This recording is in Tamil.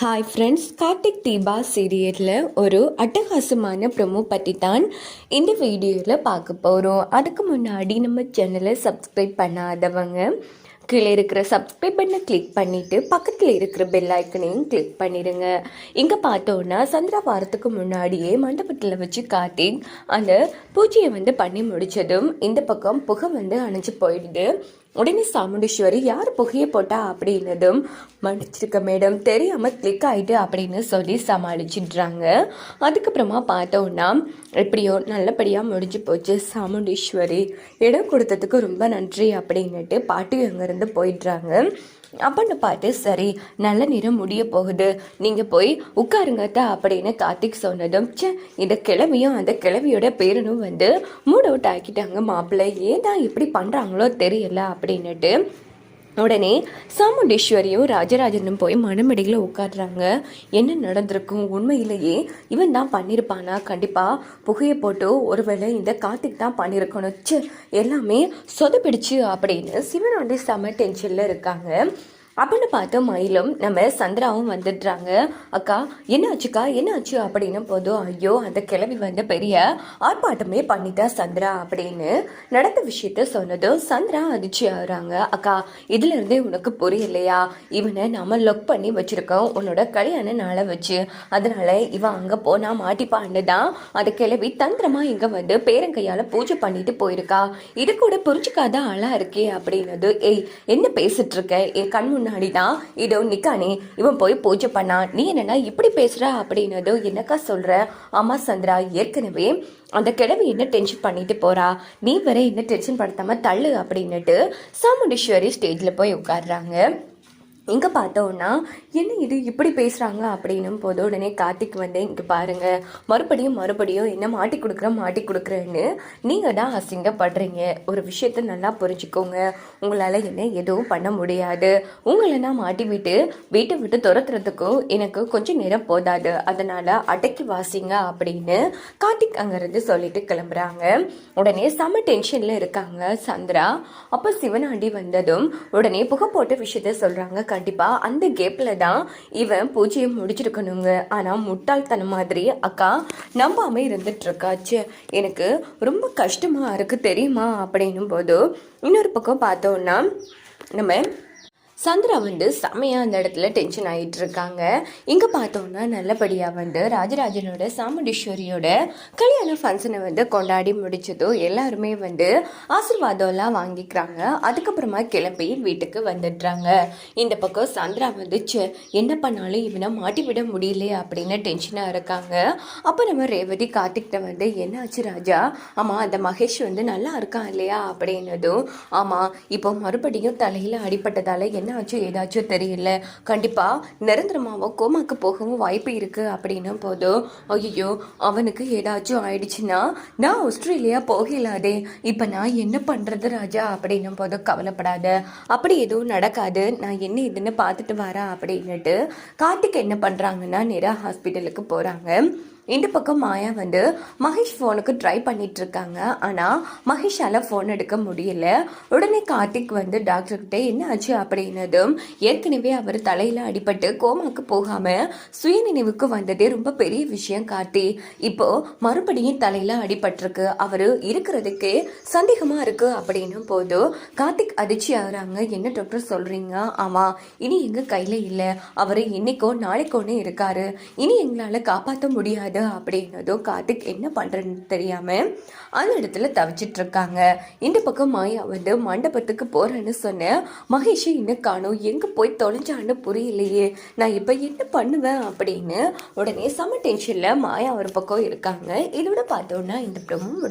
ஹாய் ஃப்ரெண்ட்ஸ் கார்த்திக் தீபா சீரியலில் ஒரு அட்டகாசமான ப்ரொமோ பற்றி தான் இந்த வீடியோவில் பார்க்க போகிறோம் அதுக்கு முன்னாடி நம்ம சேனலை சப்ஸ்கிரைப் பண்ணாதவங்க கீழே இருக்கிற சப்ஸ்கிரைப் பண்ணை கிளிக் பண்ணிவிட்டு பக்கத்தில் இருக்கிற பெல் ஐக்கனையும் கிளிக் பண்ணிடுங்க இங்கே பார்த்தோன்னா சந்திரா வாரத்துக்கு முன்னாடியே மண்டபத்தில் வச்சு கார்த்திக் அந்த பூஜையை வந்து பண்ணி முடித்ததும் இந்த பக்கம் புகை வந்து அணைஞ்சு போயிடுது. உடனே சாமுண்டீஸ்வரி யார் புகையை போட்டா? அப்படின்னதும் மன்னிச்சிருக்க மேடம் தெரியாமல் கிளிக் ஆயிட்டு அப்படின்னு சொல்லி சமாளிச்சிடுறாங்க. அதுக்கப்புறமா பார்த்தோன்னா எப்படியோ நல்லபடியாக முடிஞ்சு போச்சு சாமுண்டீஸ்வரி. இடம் கொடுத்ததுக்கு ரொம்ப நன்றி அப்படின்னுட்டு பாட்டி அங்கேருந்து போயிடுறாங்க. அப்படின்னு பார்த்து சரி நல்ல நேரம் முடிய போகுது. நீங்கள் போய் உட்காருங்கத்தா அப்படின்னு கார்த்திக் சொன்னதும் ச்சே இந்த கிழவியும் அந்த கிழவியோட பேரனும் வந்து மூட் அவுட் ஆக்கிட்டாங்க மாப்பிள்ளை. ஏன் தான் இப்படி பண்ணுறாங்களோ தெரியல அப்படின்னுட்டு உடனே சாமுண்டீஸ்வரியும் ராஜராஜனும் போய் மணமடியில் உட்காடுறாங்க என்ன நடந்திருக்கும்? உண்மையிலேயே இவன் தான் பண்ணியிருப்பானா கண்டிப்பாக புகையை போட்டு ஒருவேளை இந்த கார்த்திக் தான் பண்ணியிருக்கணும் எல்லாமே சொதப்பிடுச்சு அப்படின்னு சிவன் வந்து செம டென்ஷனில் இருக்காங்க. அப்படின்னு பார்த்து மயிலும் நம்ம சந்திராவும் வந்துடுறாங்க. அக்கா என்னாச்சுக்கா என்னாச்சு அப்படின்னு போதும் ஐயோ அந்த கிளவி வந்து பெரிய ஆர்ப்பாட்டமே பண்ணிட்டா சந்திரா அப்படின்னு நடந்த விஷயத்த சொன்னதும் சந்திரா அதிர்ச்சி ஆகுறாங்க. அக்கா இதுல இருந்தே உனக்கு புரியலையா? இவனை நாம லொக் பண்ணி வச்சிருக்கோம். உன்னோட கல்யாண நாளை வச்சு. அதனால இவன் அங்க போனா மாட்டிப்பான்னு தான் அந்த கிளவி தந்திரமா இங்க வந்து பேரங்கையால பூஜை பண்ணிட்டு போயிருக்கா. இது கூட புரிஞ்சுக்காத ஆளா இருக்கே அப்படின்னது ஏய் என்ன பேசிட்டு இருக்க? என் கண் முன்னாடி தான் இதோ நிக்கானே இவன் போய் பூஜை பண்ணான் நீ என்னன்னா இப்படி பேசுற? அப்படின்னதோ என்னக்கா சொல்ற? அம்மா சந்திரா ஏற்கனவே அந்த கிழவி என்ன டென்ஷன் பண்ணிட்டு போறா? நீ வேற என்ன டென்ஷன் படுத்தாம தள்ளு அப்படின்னுட்டு சாமுண்டீஸ்வரி ஸ்டேஜ்ல போய் உட்காடுறாங்க இங்கே பார்த்தோன்னா என்ன இது? இப்படி பேசுகிறாங்க அப்படின்னும் போது உடனே கார்த்திக் வந்து இங்கே பாருங்கள் மறுபடியும் மறுபடியும் என்ன மாட்டி கொடுக்குறேன் மாட்டி கொடுக்குறேன்னு நீங்கள் தான் அசிங்கப்படுறீங்க ஒரு விஷயத்த நல்லா புரிஞ்சுக்கோங்க. உங்களால் என்ன எதுவும் பண்ண முடியாது. உங்களை நான் மாட்டி விட்டு வீட்டை விட்டு துரத்துறதுக்கும் எனக்கு கொஞ்சம் நேரம் போதாது. அதனால் அடக்கி வாசிங்க அப்படின்னு கார்த்திக் அங்கேருந்து சொல்லிட்டு கிளம்புறாங்க. உடனே செம்ம டென்ஷனில் இருக்காங்க சந்திரா. அப்போ சிவனாண்டி வந்ததும் உடனே புகை போட்ட விஷயத்த சொல்கிறாங்க கண்டிப்பாக அந்த கேப்பில் தான் இவன் பூஜையை முடிச்சிருக்கணுங்க. ஆனால் முட்டாள்தனம் மாதிரி அக்கா நம்பாமல் இருந்துட்டுருக்காச்சு. எனக்கு ரொம்ப கஷ்டமாக இருக்குது தெரியுமா? அப்படின்னும் போது இன்னொரு பக்கம் பார்த்தோன்னா நம்ம சந்திரா வந்து செம்மையாக அந்த இடத்துல டென்ஷன் ஆகிட்டு இருக்காங்க இங்கே பார்த்தோன்னா நல்லபடியாக வந்து ராஜராஜனோட சாமுண்டீஸ்வரியோட கல்யாண ஃபங்க்ஷனை வந்து கொண்டாடி முடிச்சதும் எல்லாருமே வந்து ஆசீர்வாதம்லாம் வாங்கிக்கிறாங்க. அதுக்கப்புறமா கிளம்பி வீட்டுக்கு வந்துடுறாங்க. இந்த பக்கம் சந்திரா வந்து என்ன பண்ணாலும் இவனை மாட்டி விட அப்படின்னு டென்ஷனாக இருக்காங்க. அப்போ நம்ம ரேவதி கார்த்திக்கிட்ட வந்து என்னாச்சு ராஜா? ஆமாம் அந்த மகேஷ் வந்து நல்லா இருக்கான் இல்லையா? அப்படின்னதும் ஆமாம் இப்போ மறுபடியும் தலையில் அடிப்பட்டதால் என்ன ஆச்சு ஏதாச்சும் தெரியல. கண்டிப்பாக நிரந்தரமாவோ கோமாக்கு போகவும் வாய்ப்பு இருக்குது அப்படின்னும் போதும் ஐயோ அவனுக்கு ஏதாச்சும் ஆயிடுச்சுன்னா நான் ஆஸ்திரேலியா போகலாதே. இப்போ நான் என்ன பண்ணுறது ராஜா அப்படின்னும் போது கவலைப்படாத. அப்படி எதுவும் நடக்காது. நான் என்ன இதுன்னு பார்த்துட்டு வரேன் அப்படின்னுட்டு கார்த்திக் என்ன பண்ணுறாங்கன்னா நேராக ஹாஸ்பிட்டலுக்கு போகிறாங்க இந்த பக்கம் மாயா வந்து மகேஷ் ஃபோனுக்கு ட்ரை பண்ணிட்டு இருக்காங்க ஆனால் மகேஷால் ஃபோன் எடுக்க முடியல. உடனே கார்த்திக் வந்து டாக்டர்கிட்ட என்ன ஆச்சு? அப்படின்னதும் ஏற்கனவே அவர் தலையில் அடிபட்டு கோமாக்கு போகாமல் சுயநினைவுக்கு வந்ததே ரொம்ப பெரிய விஷயம் கார்த்தி. இப்போ மறுபடியும் தலையில் அடிபட்டிருக்கு. அவர் இருக்கிறதுக்கே சந்தேகமாக இருக்கு அப்படின்னும் போது கார்த்திக் அதிர்ச்சி ஆகுறாங்க. என்ன டாக்டர் சொல்கிறீங்க ஆமாம் இனி எங்கள் கையில் இல்லை. அவர் இன்னைக்கோ நாளைக்கோன்னு இருக்காரு. இனி எங்களால் காப்பாற்ற முடியாது. அப்படிங்கிறதோ கார்த்திக் என்ன பண்ணுறதுன்னு தெரியாமல் அந்த இடத்துல தவிச்சிட்டு இருக்காங்க இந்த பக்கம் மாயா வந்து மண்டபத்துக்கு போகிறேன்னு சொன்னேன் மகேஷை இன்னும் காணும்? எங்கே போய் தொலைஞ்சான்னு புரியலையே. நான் இப்போ என்ன பண்ணுவேன் அப்படின்னு உடனே சம டென்ஷனில் மாயா ஒரு பக்கம் இருக்காங்க. இதோட பார்த்தோன்னா இந்த ப்ரமோ